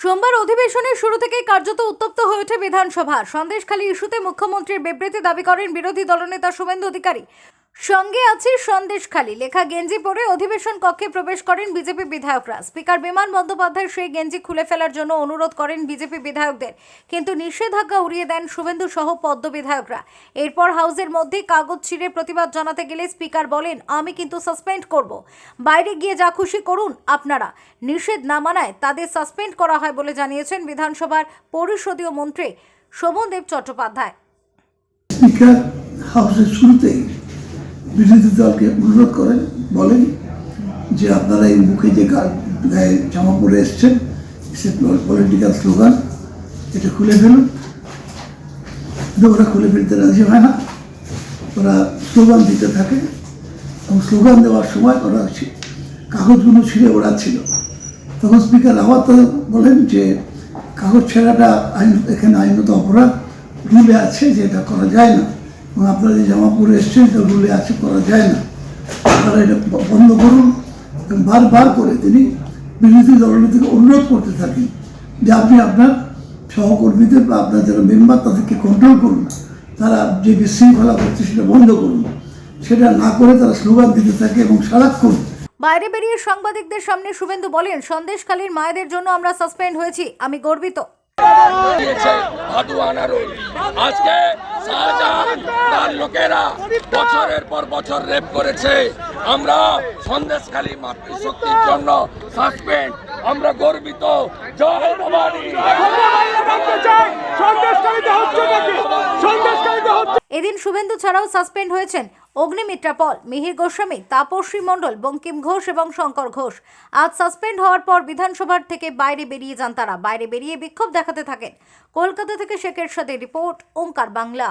সোমবার অধিবেশনের শুরু থেকেই কার্যত উত্তপ্ত হয়ে ওঠে বিধানসভা। সন্দেশখালী ইস্যুতে মুখ্যমন্ত্রীর বিবৃতি দাবি করেন বিরোধী দলনেতা শুভেন্দু অধিকারী। সঙ্গে আছে সন্দেশখালী লেখা, গেঞ্জি পরে অধিবেশন কক্ষে প্রবেশ করেন বিজেপি বিধায়করা। স্পিকার বিমান বন্দ্যোপাধ্যায় সেই গেঞ্জি খুলে ফেলার জন্য অনুরোধ করেন বিজেপি বিধায়কদের। কিন্তু নিষেধাজ্ঞা উড়িয়ে দেন শুভেন্দু সহ পদ্ম বিধায়করা। এরপর হাউসের মধ্যে কাগজ ছিঁড়ে প্রতিবাদ জানাতে গেলে স্পিকার বলেন, আমি কিন্তু সাসপেন্ড করব। বাইরে গিয়ে যা খুশি করুন আপনারা। নিষেধ না মানায় তাদের সাসপেন্ড করা হয় বলে জানিয়েছেন বিধানসভার পরিষদীয় মন্ত্রী শোভনদেব চট্টোপাধ্যায়। স্পিকার, হাউসের শুরুতেই বিরোধী দলকে অনুরোধ করেন, বলেন যে আপনারা এই মুখে যে গায়ে জামা পরে এসছেন, সে পলিটিক্যাল স্লোগান, এটা খুলে ফেলুন। কিন্তু ওরা খুলে ফেলতে রাজি হয় না। ওরা স্লোগান দিতে থাকে এবং স্লোগান দেওয়ার সময় ওরা কাগজগুলো ছিঁড়ে ওড়াচ্ছিল। তখন স্পিকার আবার তো বলেন যে কাগজ ছেঁড়াটা আইন, এখানে আইনত অপরাধ রুলে আছে যে এটা করা যায় না। আপনারা যে জামা পরে এসছেন রুলে আছে, করা যায় না। আপনারা এটা বন্ধ করুন বারবার করে তিনি বিরোধী দলনেতাকে অনুরোধ করতে থাকেন যে আপনি আপনার সহকর্মীদের বা আপনার যারা মেম্বার তাদেরকে কন্ট্রোল করুন। তারা যে বিশৃঙ্খলা করছে সেটা বন্ধ করুন। সেটা না করে তারা স্লোগান দিতে থাকে এবং সারাক্ষণ বাইরে বেরিয়ে সাংবাদিকদের সামনে শুভেন্দু বলেন, সন্দেশখালীর মায়েদের জন্য আমরা সাসপেন্ড হয়েছি। আমি গর্বিত। আনারুল আজকে শাহজাহান তার লোকেরা বছরের পর বছর রেপ করেছে। আমরা সন্দেশখালী মাতৃশক্তির জন্য সাসপেন্ড আমরা গর্বিত। জয় ভবানী। এদিন শুভেন্দু ছাড়াও সাসপেন্ড হয়েছেন অগ্নিমিত্রা পল, মিহির গোস্বামী, তাপসী মণ্ডল, বঙ্কিম ঘোষ এবং শঙ্কর ঘোষ। আজ সাসপেন্ড হওয়ার পর বিধানসভার থেকে বাইরে বেরিয়ে যান তারা। বাইরে বেরিয়ে বিক্ষোভ দেখাতে থাকেন। কলকাতা থেকে শেখের সাথে রিপোর্ট, ওঙ্কার বাংলা।